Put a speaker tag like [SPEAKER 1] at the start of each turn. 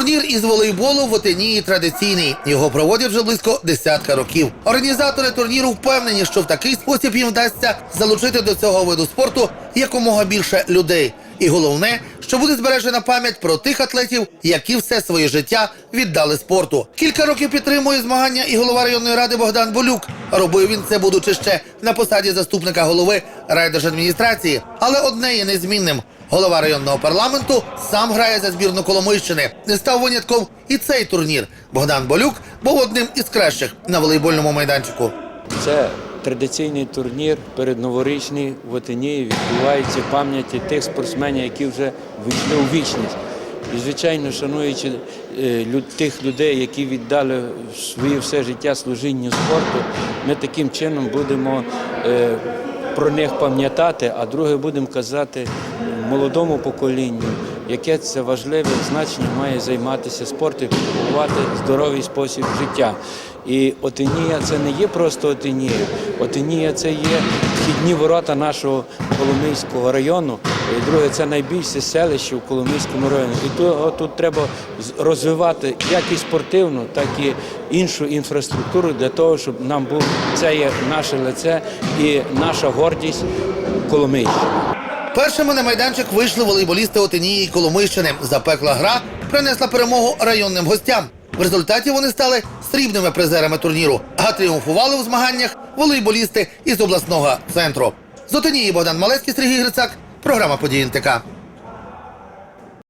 [SPEAKER 1] Турнір із волейболу в Отенії традиційний. Його проводять вже близько десятка років. Організатори турніру впевнені, що в такий спосіб їм вдасться залучити до цього виду спорту якомога більше людей. І головне, що буде збережена пам'ять про тих атлетів, які все своє життя віддали спорту. Кілька років підтримує змагання і голова районної ради Богдан Болюк. Робив він це, будучи ще на посаді заступника голови райдержадміністрації. Але одне є незмінним. Голова районного парламенту сам грає за збірну Коломийщини. Не став винятком і цей турнір. Богдан Болюк був одним із кращих на волейбольному майданчику.
[SPEAKER 2] Це традиційний турнір передноворічний в Отинії відбувається пам'яті тих спортсменів, які вже вийшли у вічність. І, звичайно, шануючи е, тих людей, які віддали своє все життя служінню спорту, ми таким чином будемо е, про них пам'ятати, а друге будемо казати молодому поколінню, яке це важливе значення має займатися спортом і здоровий спосіб життя. І Отинія це не є просто Отинія. Отинія це є вхідні ворота нашого Коломийського району. І друге, це найбільше селище в Коломийському районі. І то, тут треба розвивати як і спортивну, так і іншу інфраструктуру для того, щоб нам був це є наше лице і наша гордість Коломийщини.
[SPEAKER 1] Першими на майданчик вийшли волейболісти Отинії і Коломийщини. Запекла гра принесла перемогу районним гостям. В результаті вони стали срібними призерами турніру, а тріумфували у змаганнях волейболісти із обласного центру. Зотенії Богдан Малецький, Сергій Грицак. Програма «Події НТК».